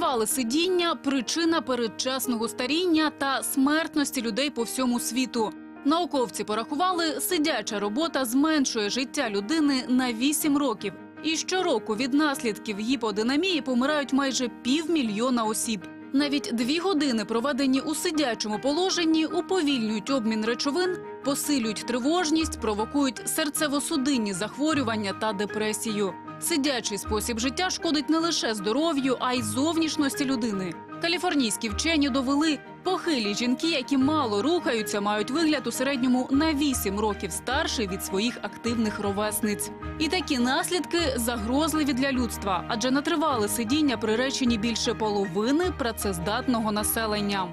Тривале сидіння причина передчасного старіння та смертності людей по всьому світу. Науковці порахували, сидяча робота зменшує життя людини на 8 років. І щороку від наслідків гіподинамії помирають майже півмільйона осіб. Навіть дві години, проведені у сидячому положенні, уповільнюють обмін речовин, посилюють тривожність, провокують серцево-судинні захворювання та депресію. Сидячий спосіб життя шкодить не лише здоров'ю, а й зовнішності людини. Каліфорнійські вчені довели, похилі жінки, які мало рухаються, мають вигляд у середньому на 8 років старший від своїх активних ровесниць. І такі наслідки загрозливі для людства, адже на тривале сидіння приречені більше половини працездатного населення.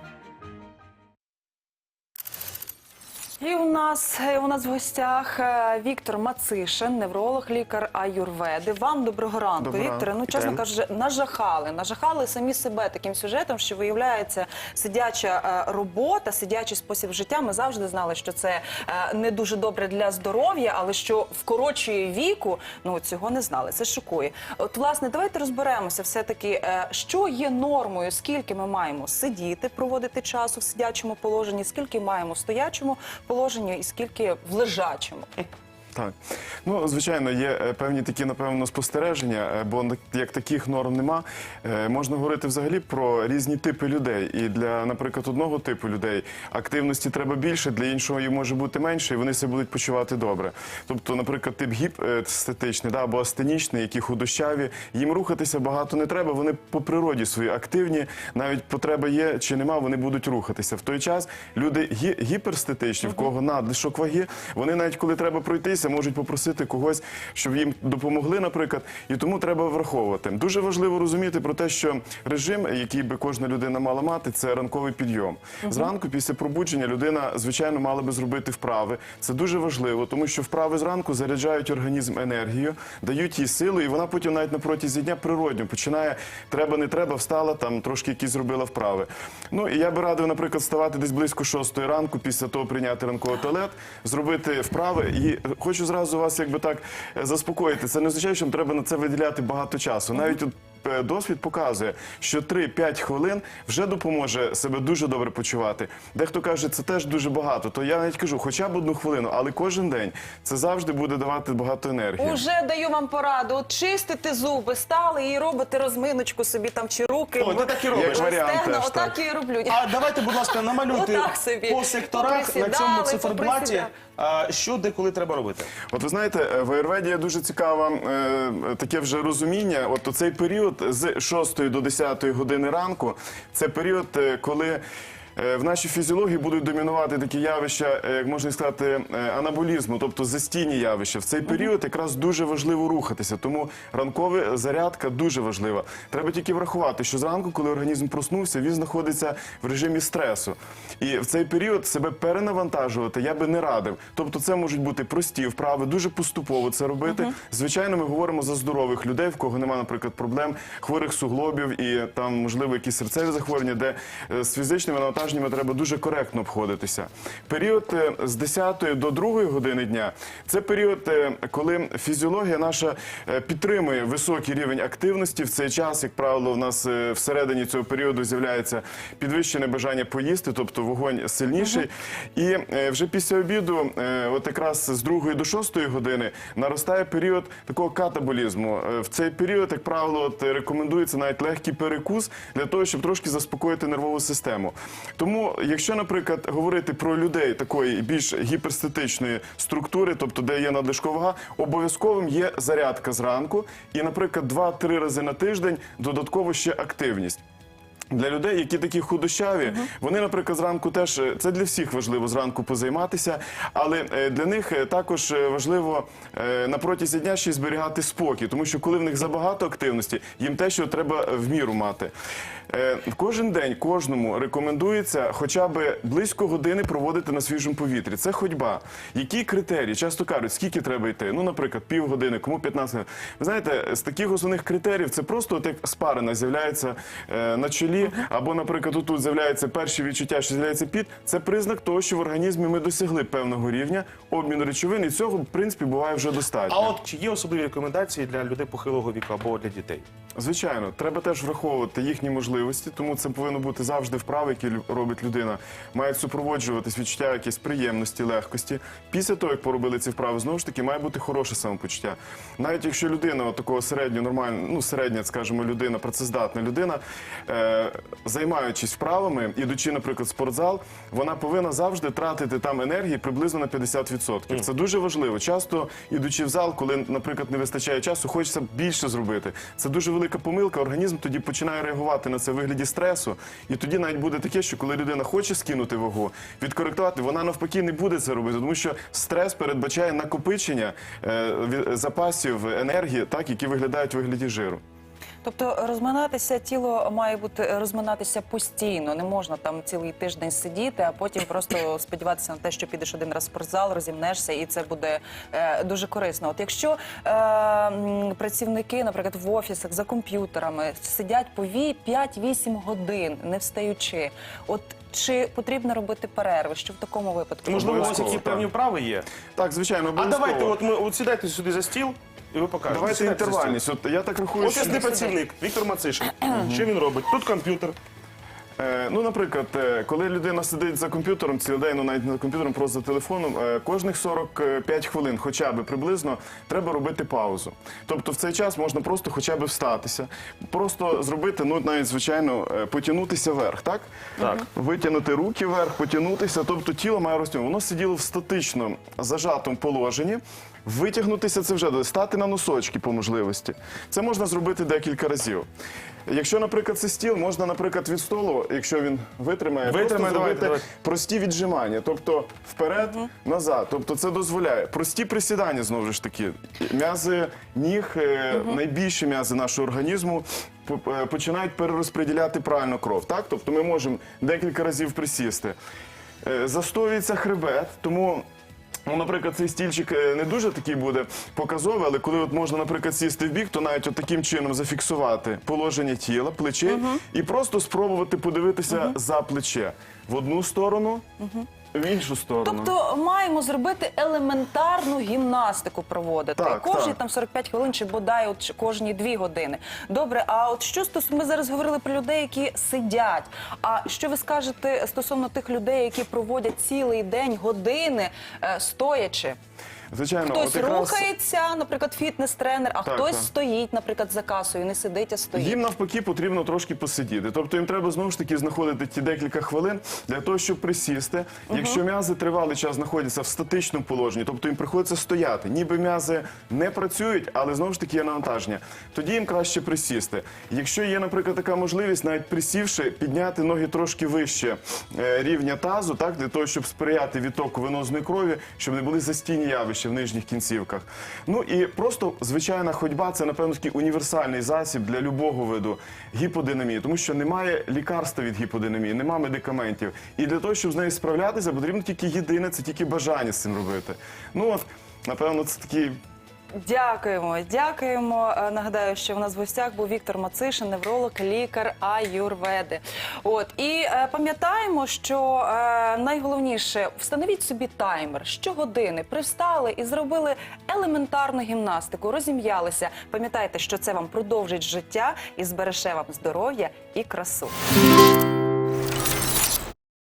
І у нас е, у нас в гостях е, Віктор Мацишин, невролог, лікар аюрведи. Вам доброго ранку, Доброго Вікторе. Ну чесно кажучи, нажахали. Нажахали самі себе таким сюжетом, що виявляється сидяча е, робота, сидячий спосіб життя. Ми завжди знали, що це не дуже добре для здоров'я, але що вкорочує віку. Ну цього не знали. Це шокує. От власне, давайте розберемося, все таки, що є нормою, скільки ми маємо сидіти, проводити часу в сидячому положенні, скільки маємо в стоячому положенні і скільки в лежачому. Так, ну звичайно, є е, певні такі, напевно, спостереження, е, бо як таких норм нема. Е, Можна говорити взагалі про різні типи людей. І для, наприклад, одного типу людей активності треба більше, для іншого її може бути менше, і вони себе будуть почувати добре. Тобто, наприклад, тип гіпестетичний да, або астенічний, які худощаві, їм рухатися багато не треба. Вони по природі свої активні, навіть потреба є чи нема, вони будуть рухатися. В той час люди гі- гіперстетичні, в кого надлишок ваги, вони навіть коли треба пройтися, можуть попросити когось, щоб їм допомогли, наприклад, і тому треба враховувати. Дуже важливо розуміти про те, що режим, який би кожна людина мала мати, це ранковий підйом. Зранку, після пробудження, людина звичайно мала би зробити вправи. Це дуже важливо, тому що вправи зранку заряджають організм енергією, дають їй силу, і вона потім навіть на протязі дня природньо починає треба, не треба, встала там, трошки якісь зробила вправи. Ну і я би радив, наприклад, вставати десь близько шостої ранку, після того прийняти ранковий туалет, зробити вправи. І хочу зразу вас якби так е, заспокоїти. Це не означає, що треба на це виділяти багато часу. Навіть от досвід показує, що 3-5 хвилин вже допоможе себе дуже добре почувати. Дехто каже, це теж дуже багато. То я навіть кажу, хоча б одну хвилину, але кожен день це завжди буде давати багато енергії. Уже даю вам пораду. От чистите зуби, стали і робите розминочку собі там чи руки. О, ти так і робиш. Варіант теж, отак так. і роблю. А давайте, будь ласка, намалюйте Отак собі. по секторах на цьому Поприсідали, циферблаті, поприсідали. а, що де коли треба робити. От ви знаєте, е, в Аюрведі є дуже цікаве е, таке вже розуміння. От цей період з 6 до 10 години ранку це період, е, коли. Е, В нашій фізіології будуть домінувати такі явища, е, як можна сказати, е, анаболізму, тобто застійні явища. В цей період якраз дуже важливо рухатися, тому ранкова зарядка дуже важлива. Треба тільки врахувати, що зранку, коли організм проснувся, він знаходиться в режимі стресу. І в цей період себе перенавантажувати я би не радив. Тобто, це можуть бути прості вправи, дуже поступово це робити. Звичайно, ми говоримо за здорових людей, в кого немає, наприклад, проблем хворих суглобів і там, можливо, якісь серцеві захворювання, де з фізичними навантаженнями треба дуже коректно обходитися. Період е, з 10 до 2 години дня це період, е, коли фізіологія наша е, підтримує високий рівень активності. В цей час, як правило, в нас всередині цього періоду з'являється підвищене бажання поїсти, тобто вогонь сильніший. І вже після обіду, от якраз з 2 до 6 години, наростає період такого катаболізму. В цей період, як правило, от, рекомендується навіть легкий перекус для того, щоб трошки заспокоїти нервову систему. Тому, якщо, наприклад, говорити про людей такої більш гіперстетичної структури, тобто де є надлишкова вага, обов'язковим є зарядка зранку і, наприклад, 2-3 рази на тиждень додатково ще активність. Для людей, які такі худощаві, вони, наприклад, зранку теж е, це для всіх важливо зранку позайматися, але е, для них е, також важливо на протязі дня ще й зберігати спокій, тому що коли в них забагато активності, їм те, що треба в міру мати. Кожен день кожному рекомендується хоча б близько години проводити на свіжому повітрі. Це ходьба. Які критерії? Часто кажуть, скільки треба йти? Ну, наприклад, півгодини, кому 15 хвилин. Ви знаєте, з таких основних критеріїв це просто от як спарина з'являється на чолі, або, наприклад, тут з'являється перші відчуття, що з'являється піт. Це признак того, що в організмі ми досягли певного рівня обміну речовин, і цього в принципі буває вже достатньо. А от чи є особливі рекомендації для людей похилого віку або для дітей? Звичайно, треба теж враховувати їхні можливості, тому це повинно бути завжди вправи, які робить людина. Мають супроводжуватись відчуття якоїсь приємності, легкості. Після того, як поробили ці вправи, знову ж таки має бути хороше самопочуття. Навіть якщо людина, от такого середньо нормальна, ну середня, скажімо, людина, працездатна людина, е, займаючись вправами, ідучи, наприклад, в спортзал, вона повинна завжди тратити там енергії приблизно на 50%. Це дуже важливо. Часто ідучи в зал, коли, наприклад, не вистачає часу, хочеться більше зробити. Це дуже велика помилка. Організм тоді починає реагувати на це в вигляді стресу. І тоді навіть буде таке, що коли людина хоче скинути вагу, відкоректувати, вона навпаки не буде це робити, тому що стрес передбачає накопичення е, запасів енергії, так які виглядають в вигляді жиру. Тобто розминатися тіло має бути розминатися постійно. Не можна там цілий тиждень сидіти, а потім просто сподіватися на те, що підеш один раз в спортзал, розімнешся, і це буде е, дуже корисно. От якщо е, м, працівники, наприклад, в офісах за комп'ютерами сидять по ві- 5-8 годин, не встаючи, от чи потрібно робити перерви? Що в такому випадку? Можливо, у вас які певні вправи є. Так, звичайно, А обов'язково. давайте, от ми от сідайте сюди за стіл, і ви покажете. Давайте Сідайте за стіл. інтервальність. От я так рахую, Офісний працівник Віктор Мацишин. Що він робить? Тут комп'ютер. Е, Ну, наприклад, е, коли людина сидить за комп'ютером цілий день, ну навіть не за комп'ютером, просто за телефоном, е, кожних 45 хвилин, хоча б приблизно, треба робити паузу. Тобто в цей час можна просто хоча б встатися, просто зробити, ну навіть звичайно, потягнутися вверх, так? Так. Витягнути руки вверх, потягнутися, тобто тіло має розтягнути. Воно сиділо в статично зажатому положенні. Витягнутися це вже стати на носочки по можливості. Це можна зробити декілька разів. Якщо, наприклад, це стіл, можна, наприклад, від столу, якщо він витримає, Витримає, просто давайте, зробити давайте. прості віджимання, тобто вперед, назад. Тобто це дозволяє. Прості присідання знову ж таки. М'язи ніг, е, найбільші м'язи нашого організму. е, Починають перерозподіляти правильно кров. Так? Тобто ми можемо декілька разів присісти. Е, Застоюється хребет, тому Ну, наприклад, цей стільчик е, не дуже такий буде показовий, але коли от можна, наприклад, сісти в бік, то навіть от таким чином зафіксувати положення тіла, плечей і просто спробувати подивитися за плече. В одну сторону, в іншу сторону. Тобто маємо зробити елементарну гімнастику проводити. Так, Кожні так. там 45 хвилин чи бодай от кожні 2 години. Добре, а от що стосовно, ми зараз говорили про людей, які сидять. А що ви скажете стосовно тих людей, які проводять цілий день години е, стоячи? Звичайно, Хтось от якраз рухається, наприклад, фітнес-тренер, а Так, хтось так. стоїть, наприклад, за касою, не сидить, а стоїть. Їм навпаки потрібно трошки посидіти. Тобто їм треба знову ж таки знаходити ті декілька хвилин для того, щоб присісти. Якщо м'язи тривалий час знаходяться в статичному положенні, тобто їм приходиться стояти, ніби м'язи не працюють, але знову ж таки є навантаження. Тоді їм краще присісти. Якщо є, наприклад, така можливість, навіть присівши, підняти ноги трошки вище е, рівня тазу, так для того, щоб сприяти відтоку венозної крові, щоб не були застійні явища в нижніх кінцівках. Ну і просто звичайна ходьба це напевно такий універсальний засіб для любого виду гіподинамії, тому що немає лікарства від гіподинамії, немає медикаментів. І для того, щоб з нею справлятися, потрібно тільки єдине, це тільки бажання з цим робити. Ну от, напевно, це такий Дякуємо, дякуємо. Е, Нагадаю, що в нас в гостях був Віктор Мацишин, невролог, лікар аюрведи. От і е, пам'ятаємо, що е, найголовніше встановіть собі таймер. Щогодини привстали і зробили елементарну гімнастику, розім'ялися. Пам'ятайте, що це вам продовжить життя і збереже вам здоров'я і красу.